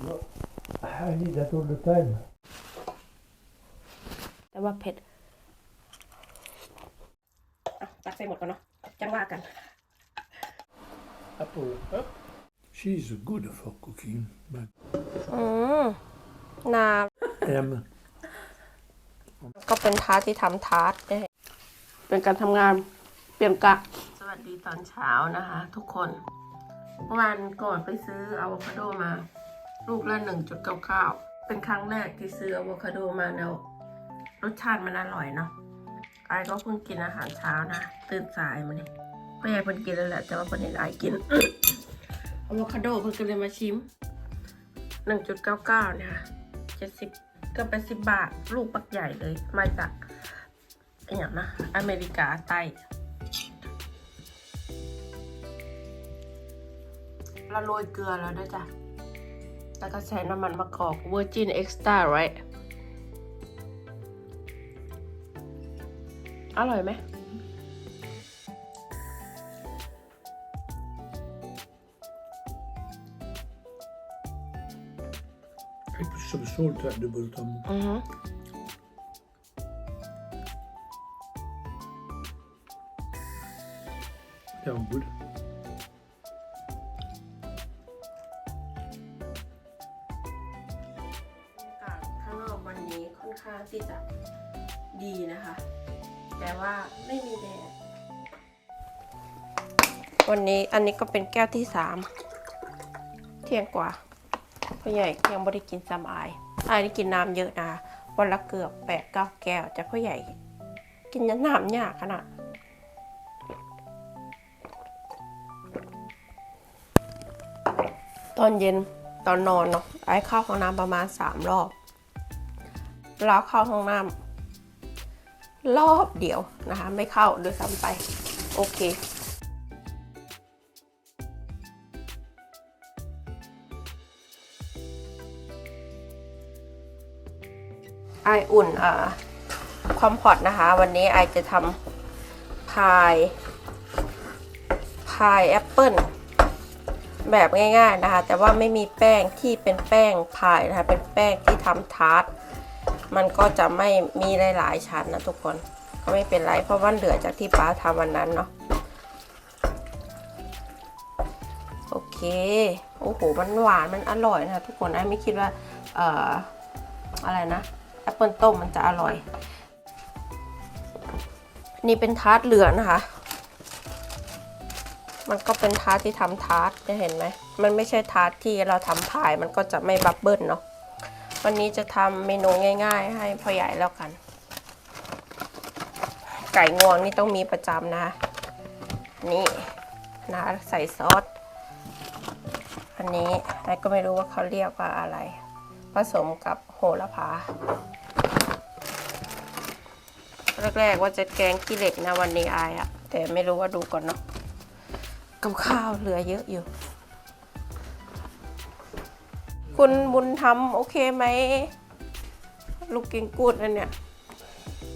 I need that all the time. แต่ว่าเผ็ดอะตักใส่หมดก่อนเนาะจังว่ากัน Apple. Up. She's good for cooking, but อืมนา M. ก็เป็นทาร์ตที่ทำทาร์ตได้เป็นการทำงานเปลี่ยนกะ สวัสดีตอนเช้านะคะ ทุกคนเมื่อวานก่อนไปซื้ออะโวคาโดมา ลูกละหนึ่งจุดเป็นครั้งแรกที่ซื้ออะโวคาโดมาแล้วรสชาติมันอร่อยเนาะไอ้ก็เพิ่งกินอาหารเช้านะ ตื่นสายมาเนี่ยก็ยายเพิ่งกินแล้วแหละแต่ว่าเพิ่งเห็นไอกินอะโวคาโดเพิ่งก็เลยมาชิมหนึ่งจุดเนี่ยค่ะเจ็ดสิบเกือบแปดสิบบาท ลูกปักใหญ่เลย มาจากอย่างนะ อเมริกาใต้เราโรยเกลือแล้วด้วยจ้ะ แล้วก็ใส่น้ำมันมะกอก Virgin Extra right อร่อยไหม I put some salt at the bottom. อือฮึ Yeah, good. อาก วันนี้อันนี้ก็เป็นแก้วที่สามเที่ยงกว่าพ่อใหญ่ยังไม่ได้กินซ้ำอายอายนี่กินน้ำเยอะนะวันละเกือบแปดเก้าแก้วแต่พ่อใหญ่ กินน้ำยากขนาดตอนเย็นตอนนอนเนาะไอ้เข้าห้องน้ำประมาณสามรอบ แล้วเข้าห้องน้ำรอบเดียวนะคะ ไม่เข้าด้วยซ้ำไป โอเค ไออุ่นอ่าคอมพอตนะคะ วันนี้ไอจะทำพายพายแอปเปิลแบบง่ายๆนะคะ แต่ว่าไม่มีแป้งที่เป็นแป้งพายนะคะ เป็นแป้งที่ทำทาร์ตมันก็จะไม่มีหลายๆชั้นนะทุกคนก็ไม่เป็นไรเพราะว่าเหลือจากที่ป้าทำวันนั้นเนาะโอเคโอ้โหมันหวานมันอร่อยนะคะทุกคนไอไม่คิดว่าเอ่ออะไรนะ แอปเปิลต้มมันจะอร่อย นี่เป็นทาร์ตเหลืองนะคะ มันก็เป็นทาร์ตที่ทำทาร์ตจะเห็นไหม มันไม่ใช่ทาร์ตที่เราทำพายมันก็จะไม่บับเบิ้ลเนาะ วันนี้จะทำเมนูง่าย ๆ ให้พ่อใหญ่แล้วกัน ไก่งวงนี่ต้องมีประจำนะ นี่นะใส่ซอส อันนี้ไอ้ก็ไม่รู้ว่าเขาเรียกว่าอะไร ผสมกับโหระพา แรกๆว่าจะแกงขี้เหล็กนะวันนี้อายอะแต่ไม่รู้ว่าดูก่อนเนาะกับข้าวเหลือเยอะอยู่ คุณบุญทำโอเคไหม ลูกกิงกูดนั่นเนี่ย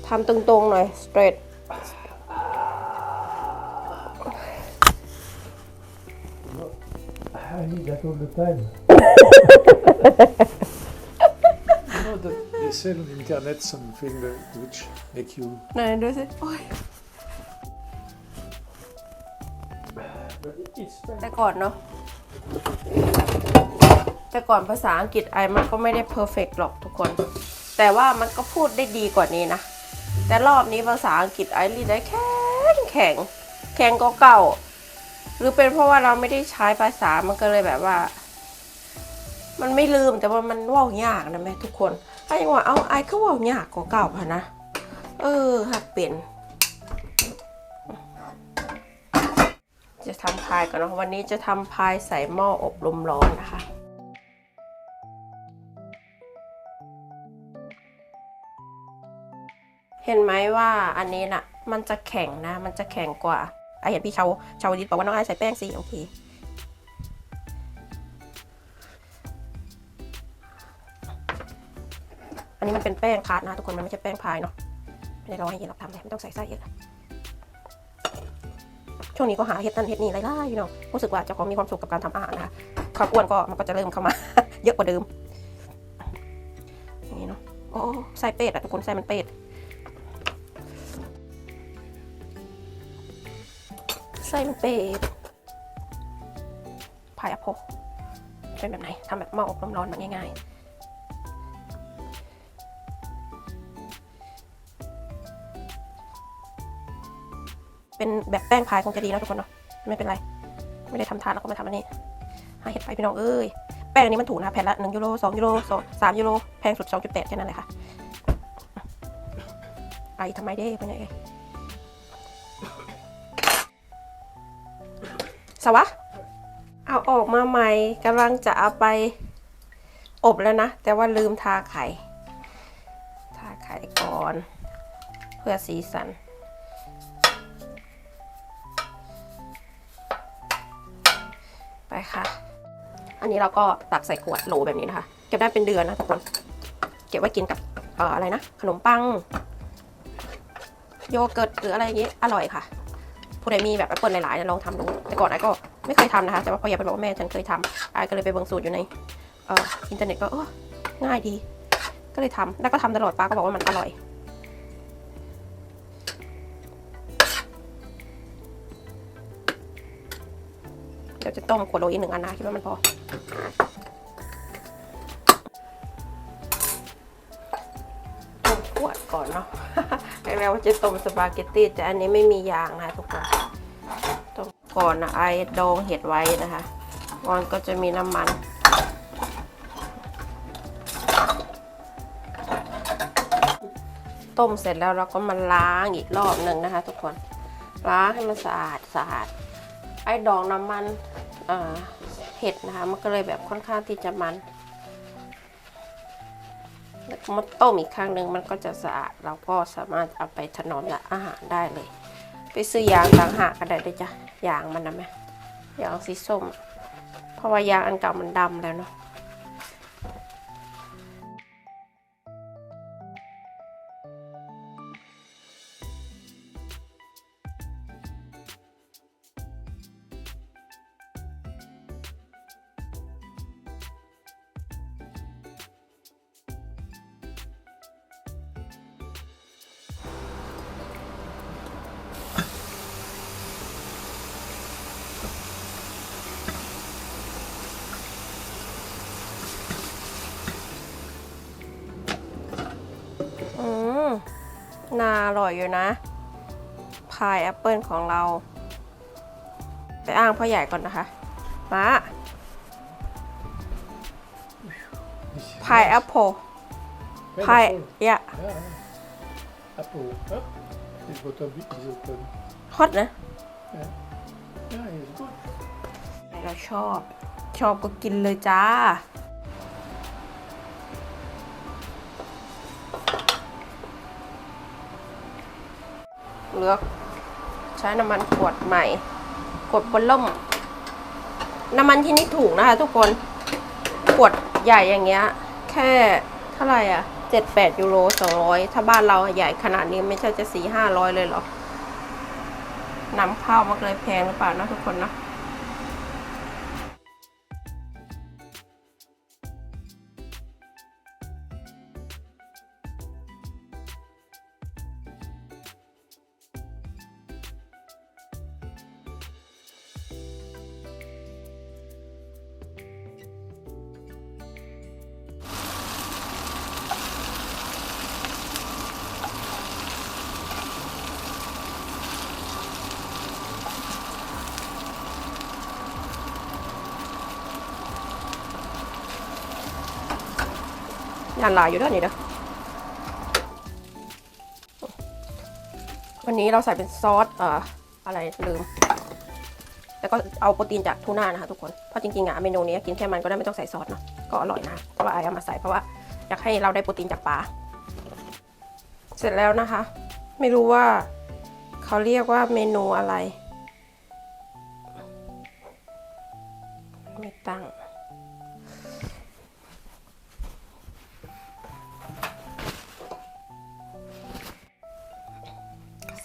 ทำตรงๆหน่อย straight I need that all the time. you know that they sell on internet something that, which make you ไหนดูสิโอ้ย but it's แต่ก่อนเนาะแต่ก่อนภาษาอังกฤษไอมันก็ไม่ได้เพอร์เฟกหรอกทุกคน แต่ว่ามันก็พูดได้ดีกว่านี้นะ แต่รอบนี้ภาษาอังกฤษไอรีดได้แข็งแข็งแข็งก็เก่า หรือเป็นเพราะว่าเราไม่ได้ใช้ภาษามันก็เลยแบบว่า มันไม่ลืมแต่ว่ามันเว่ายากนะแม่ทุกคนถ้า อย่างว่าเอาไอ้ก็เว่ายากกว่าเก่าพะนะ เออหักเปลี่ยนจะทำพายก่อนเนอะวันนี้จะทำพายใส่หม้ออบลมร้อนนะคะเห็นไหมว่าอันนี้น่ะ มันจะแข็งนะ มันจะแข็งกว่าไอเห็นพี่ชาวชาวดิบบอกว่าน้องไอใส่แป้งสิโอเค นนี้มันเป็นแป้งคาร์ดนะทุกคนมันไม่ใช่แป้งพายเนาะไม่ได้รอให้เย็นหรอกทำเลยไม่ต้องใส่ไส้เยอะช่วงนี้ก็หาเฮ็ดนั่นเฮ็ดนี่ไล่ๆอยู่เนาะรู้สึกว่าเจ้าของมีความสุขกับการทำอาหารนะคะความอ้วนก็มันก็จะเริ่มเข้ามา เยอะกว่าเดิมนี้เนาะโอ้ไส้เป็ดอะทุกคนไส้มันเป็ดไส้มันเป็ดพายอะโพเป็นแบบไหนทำแบบหม้ออบร้อนมันง่ายๆ เป็นแบบแป้งพายคงจะดีนะทุกคนเนาะไม่เป็นไร ไม่ได้ทำทานแล้วก็มาทำอันนี้หาเห็ดไปพี่น้องเอ้ยแป้งอันนี้มันถูกนะแผ่นละหนึ่งยูโรสองยูโรสองสามยูโรแพงสุดสองจุดแปดแค่นั้นเลยค่ะไอทำไมเด้เป็นไงเอ่ยสวะเอาออกมาใหม่กำลังจะเอาไปอบแล้วนะ แต่ว่าลืมทาไข่ ทาไข่ก่อน เพื่อสีสัน อันนี้เราก็ตักใส่ขวดโหลแบบนี้นะคะ เก็บได้เป็นเดือนนะทุกคน เก็บไว้กินกับอออะไรนะ ขนมปัง โยเกิร์ตหรืออะไรอย่างงี้ อร่อยค่ะ ผู้ใดมีแบบแอปเปิลหลายๆนะลองทำดู แต่ก่อนไอ้ก็ไม่เคยทำนะคะ แต่ว่าพออยากไปบอกว่าแม่ฉันเคยทำไอ้ก็เลยไปเบิ่งสูตรอยู่ในอินเทอร์เน็ตก็ง่ายดี ก็เลยทำแล้วก็ทำตลอดป้าก็บอกว่ามันอร่อยเดี๋ยวจะต้มขวดโหลอีกหนึ่งอันนะคิดว่ามันพอ ต้มขวดก่อนเนาะแล้วว่าจะต้มสปาเกตตี้แต่อันนี้ไม่มียางนะทุกคนต้มก่อนนะไอ้ดองเห็ดไว้นะคะก่อนก็จะมีน้ำมันต้มเสร็จแล้วเราก็มาล้างอีกรอบหนึ่งนะคะ ทุกคนล้างให้มันสะอาดสะอาดไอ้ดองน้ำมัน ผ็ดนะคะ มันก็เลยแบบค่อนข้างที่จะมันแล้วมาต้มอีกครั้งหนึ่งมันก็จะสะอาด เราก็สามารถเอาไปถนอมอาหารได้เลย ไปซื้อยางต่างหากก็ได้เลยจ้ะยางมันนะแม่ยางสีส้ม เพราะว่ายางอันเก่ามันดำแล้วเนาะ ร่อยอยู่นะ พายแอปเปิลของเรา ไปอ้างพ่อใหญ่ก่อนนะคะ มาพายแอปเปิลพาย Pineapple. ยะ Ja, ja. Apple. Hup. Dit wordt dan is het een... ฮอตนะ Ja, is goed. เราชอบ ชอบก็กินเลยจ้า เลือก ใช้น้ำมันขวดใหม่ ขวดบนล่ม น้ำมันที่นี่ถูกนะคะทุกคน ขวดใหญ่อย่างเงี้ย แค่เท่าไหร่อะเจ็ดแปดยูโรสองร้อยถ้าบ้านเราใหญ่ขนาดนี้ไม่ใช่จะสี่ห้าร้อยเลยเหรอนำเข้ามันเลยแพงหรือเปล่านะทุกคนเนาะานหลายอยู่ด้วยนี่เด้อวันนี้เราใส่เป็นซอสเอ่ออะไรลืม แล้วก็เอาโปรตีนจากทูน่านะคะทุกคน เพราะจริงๆอะเมนูนี้กินแค่มันก็ได้ไม่ต้องใส่ซอสเนาะ ก็อร่อยนะ แต่ว่าไอเอามาใส่เพราะว่าอยากให้เราได้โปรตีนจากปลา เสร็จแล้วนะคะ ไม่รู้ว่าเขาเรียกว่าเมนูอะไร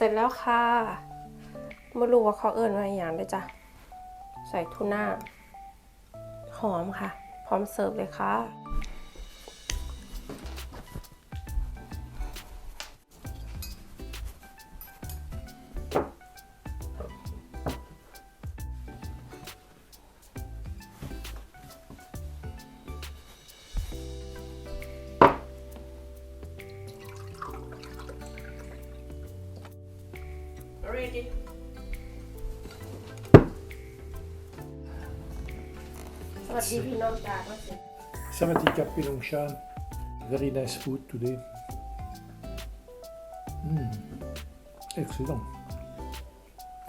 เสร็จแล้วค่ะไม่รู้ว่าเขาเอิ้นว่าอย่างเลยจ้ะ ใส่ทูน่า หอมค่ะ พร้อมเสิร์ฟเลยค่ะ Samatika Pilongshan. Very nice food today. Mm. Excellent.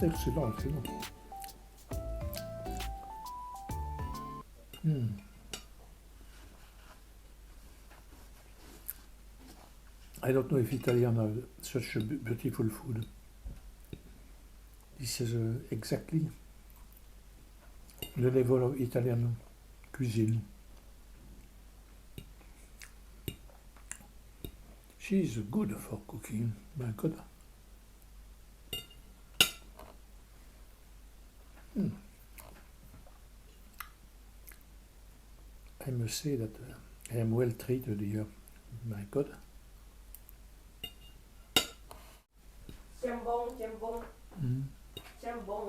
Excellent, excellent. Mm. I don't know if Italian have such a beautiful food. This is uh, exactly the level of Italian cuisine. She is good for cooking. My God. Hmm. I must say that uh, I am well treated here. My God. เจมบงเจมบง Mm. เจมบง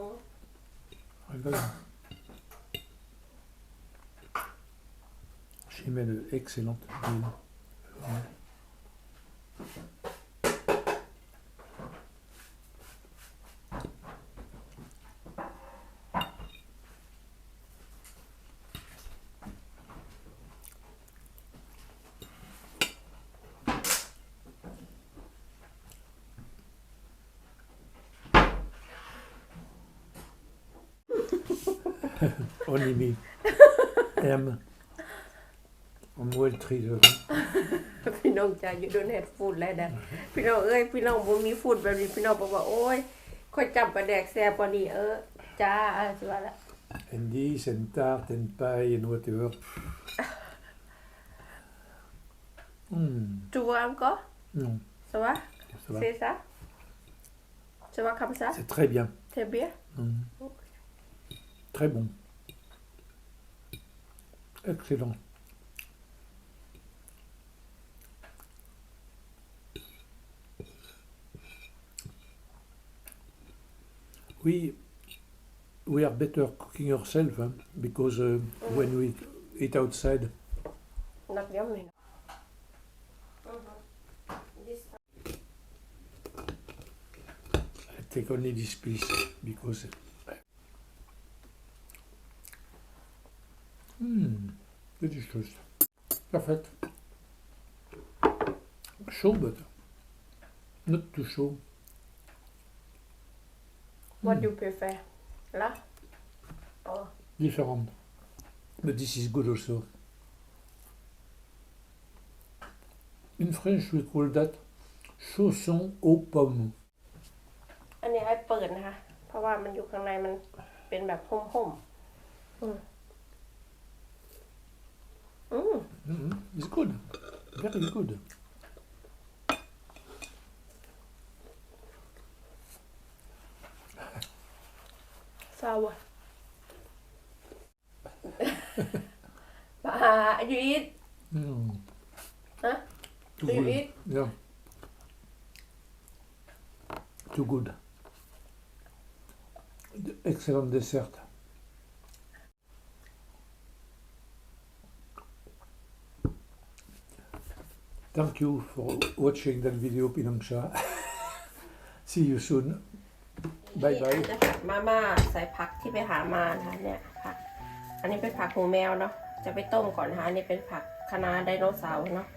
My God. She made an excellent meal. for me. Only me. am. I'm well treated. พี่น้องจะอยู่โดนเฮ็ดฟูดแล้วนะพี่น้องเอ้ยพี่น้องบ่มีฟูดแบบนี้พี่น้องบอกว่าโอ้ยค่อยจำปลาแดกแซ่บกว่านี้เออจ้าอะสิว่าละ And this and tart and pie and whatever. Hmm. Tu vois encore Non, Ça va ça va. C'est ça Ça va comme ça C'est très bien. C'est bien Hmm. Très bon. Excellent. We we are better cooking yourself hein, because uh, when we eat outside. I take only this piece because. delicious. Perfect. Chaud, but not too chaud. What do you prefer ละอ๋อ Different. But this is good also. In French, we call that chausson aux pommes. อันนี้ไอ้เปิดนะคะ เพราะว่ามันอยู่ข้างในมันเป็นแบบห่มๆอืม Mm -hmm. It's good. Very good. Sour. but uh, you eat? Mm. Huh? Too Do you eat? Yeah. Too good. Excellent dessert. Thank you for watching that video, Pinangsha. See you soon. บายบายนี่อาจจะผัดมาม่าใส่ผักที่ไปหามานะคะเนี่ยผัก อันนี้เป็นผักหูแมวเนาะจะไปต้มก่อนนะคะอันนี้เป็นผักคะน้าไดโนเสาร์เนาะ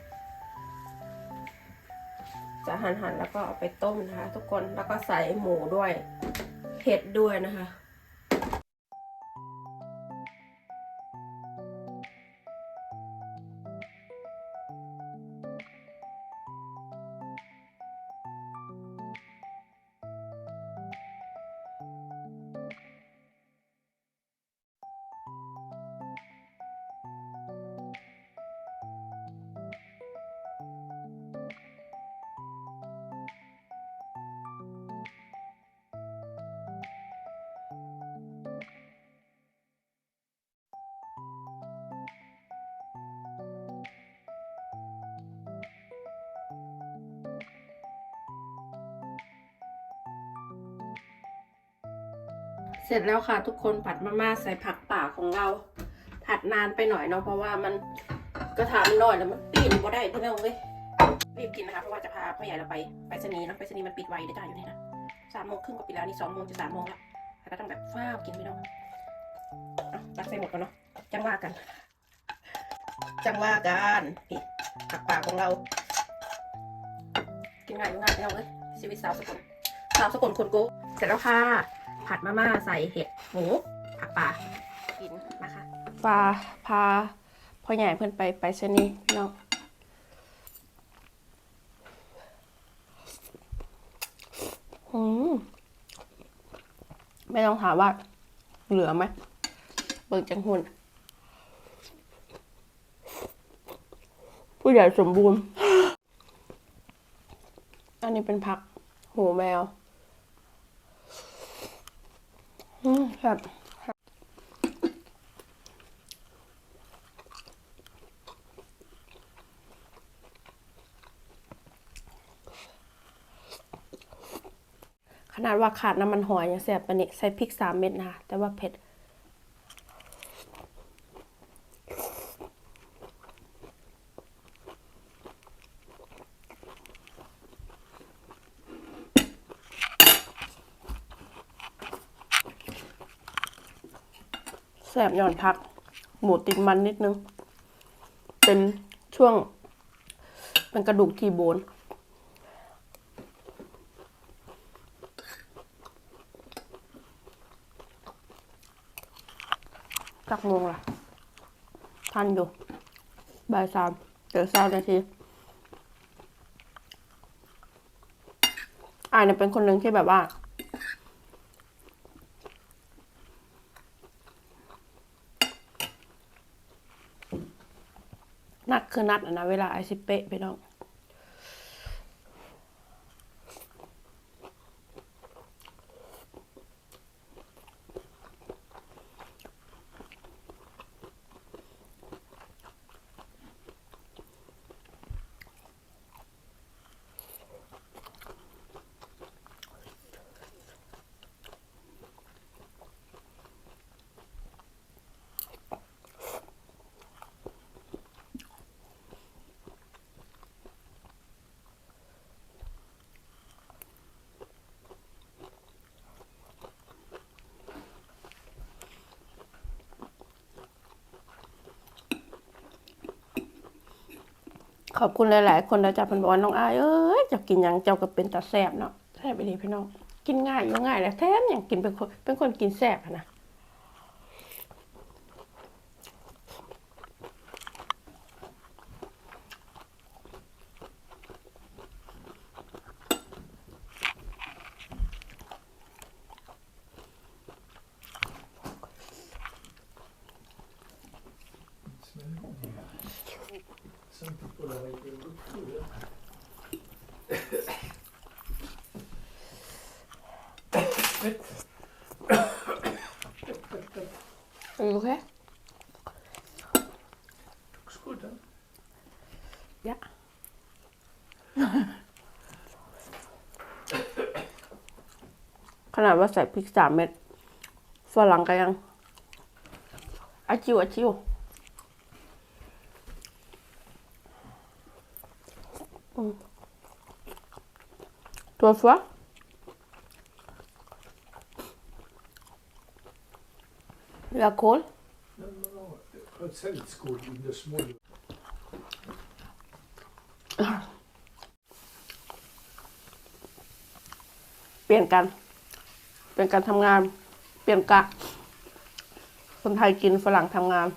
จะหั่นหั่นๆแล้วก็เอาไปต้มนะคะ ทุกคนแล้วก็ใส่หมูด้วยเผ็ดด้วยนะคะ เสร็จแล้วค่ะทุกคนผัดมาม่าใส่ผักป่าของเรา ผัดนานไปหน่อยเนาะเพราะว่ามันกระถางมันน้อยแล้วมันปีนบ่ได้พี่น้องเว้ยรีบกินนะคะเพราะว่าจะพาพ่อใหญ่เราไปไปรษณีเนาะไปรษณีมันปิดไวเด้อจ้าอยู่นี่นะสามโมงครึ่งก็ปิดแล้วนี่สองโมงจะสามโมงละแล้วก็ต้องแบบฟ้ากินพี่น้องเอาตักใส่หมดก่อนเนาะจังว่ากัน จังว่ากันนี่ผักป่าของเรา กินง่ายง่ายพี่น้องเอ้ยชีวิตสาวสกลสาวสกลคนก้เสร็จแล้วค่ะ ผัดมาม่าใส่เห็ดหมูผักปลากินนะคะปลาพาพ่อใหญ่เพื่อนไปไปชนีย์เนาะอืมไม่ต้องถามว่า เหลือไหมเบิกจังหุ่นผู้ใหญ่สมบูรณ์ อันนี้เป็นผักหูแมว อืมแบบขนาดว่าขาดน้ำมันหอยยังแสบปะนนี้ใส่พริกสามเม็ดนะคะแต่ว่าเผ็ด แสบหย่อนพัก หมูติดมันนิดนึง เป็นช่วง เป็นกระดูกทีโบนจักโมงล่ะ ทันอยู่บ่ายสามเดี๋ยวสามนาทีอายเนี่ยเป็นคนหนึ่งที่แบบว่า คือนัดอะนะเวลาไอซิเปะไปน้อง อบคุณหลาย ๆ คนนะจ๊ะพันบอกว่าน้องอายเอ้ยเจะกินยังเจ้าก็เป็นตาแสบเนาะแสบไปดีพี่น้อง กินง่ายอยู่ง่ายแหละแท้นอย่างกินเป็นคนเป็นคนกินแสบนะ Some people are like, "Good food, huh?" Are you okay? Looks good, huh? Yeah. ข นาดว่าใส่พริกสามเม็ดฝรั่งก็ยังอาจิวอาจิวตัวฟัว La kål? No, no, no. Outside it's good in the small. เปลี่ยนกัน เปลี่ยนการทำงานเปลี่ยนกะ คนไทยกินฝรั่งทำงาน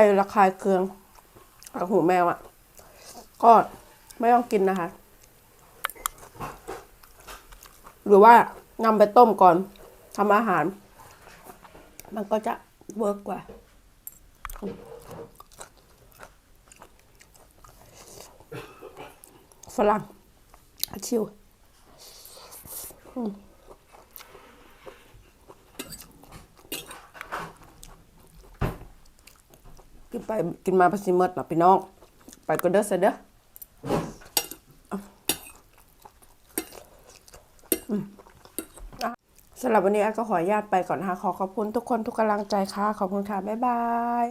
รระคายเคืองกับหูแมวอะ่ะ ก็ไม่ต้องกินนะคะ หรือว่านำไปต้มก่อนทำอาหาร มันก็จะเวิร์กกว่า ฝรั่งอาชิว อืม กินไปกินมาภาษีเมดนะพี่น้อง ไปก็เด้อเสเด้ออืมอะสำหรับวันนี้แอก็ขออนุญาตไปก่อนนะคะขอขอบคุณทุกคนทุกกำลังใจค่ะ ขอบคุณค่ะ บ๊ายบาย